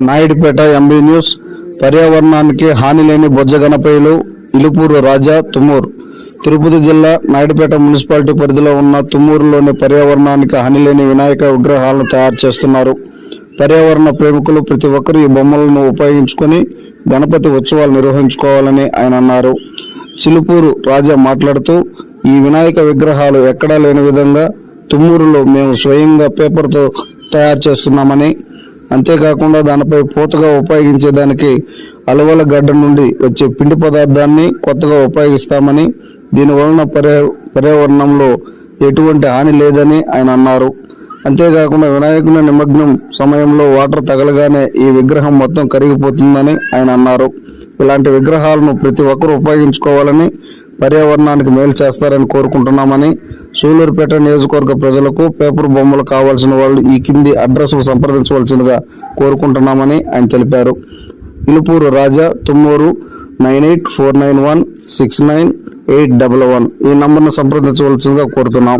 Naidupeta MB news. పర్యావరణానికి హాని లేని బొజ్జ గణపయ్యలు ఇలుపూరు రాజా తుమ్మూరు. తిరుపతి జిల్లా నాయుడుపేట మున్సిపాలిటీ పరిధిలో ఉన్న తుమ్మూరులోని పర్యావరణానికి హాని లేని వినాయక విగ్రహాలను తయారు చేస్తున్నారు. పర్యావరణ ప్రేమికులు ప్రతి ఒక్కరూ ఈ బొమ్మలను ఉపయోగించుకొని గణపతి ఉత్సవాలు నిర్వహించుకోవాలని ఆయన అన్నారు. చిలుపూరు రాజా మాట్లాడుతూ ఈ వినాయక విగ్రహాలు ఎక్కడా లేని విధంగా తుమ్మూరులో మేము స్వయంగా పేపర్తో తయారు చేస్తున్నామని అంతేకాకుండా దానిపై పూతగా ఉపయోగించేదానికి అలవల గడ్డ నుండి వచ్చే పిండి పదార్థాన్ని కొత్తగా ఉపయోగిస్తామని దీనివలన పర్యా పర్యావరణంలో ఎటువంటి హాని లేదని ఆయన అన్నారు. అంతేకాకుండా వినాయకుని నిమగ్నం సమయంలో వాటర్ తగలగానే ఈ విగ్రహం మొత్తం కరిగిపోతుందని ఆయన అన్నారు. ఇలాంటి విగ్రహాలను ప్రతి ఒక్కరూ ఉపయోగించుకోవాలని పర్యావరణానికి మేలు చేస్తారని కోరుకుంటున్నామని సూలూరుపేట నియోజకవర్గ ప్రజలకు పేపర్ బొమ్మలు కావాల్సిన వాళ్ళు ఈ కింది అడ్రస్ సంప్రదించవలసిందిగా కోరుకుంటున్నామని ఆయన తెలిపారు. Ilupuru Raja Tummuru nine eight four nine one six nine eight double one ఈ నంబర్ను సంప్రదించవలసిందిగా కోరుతున్నాం.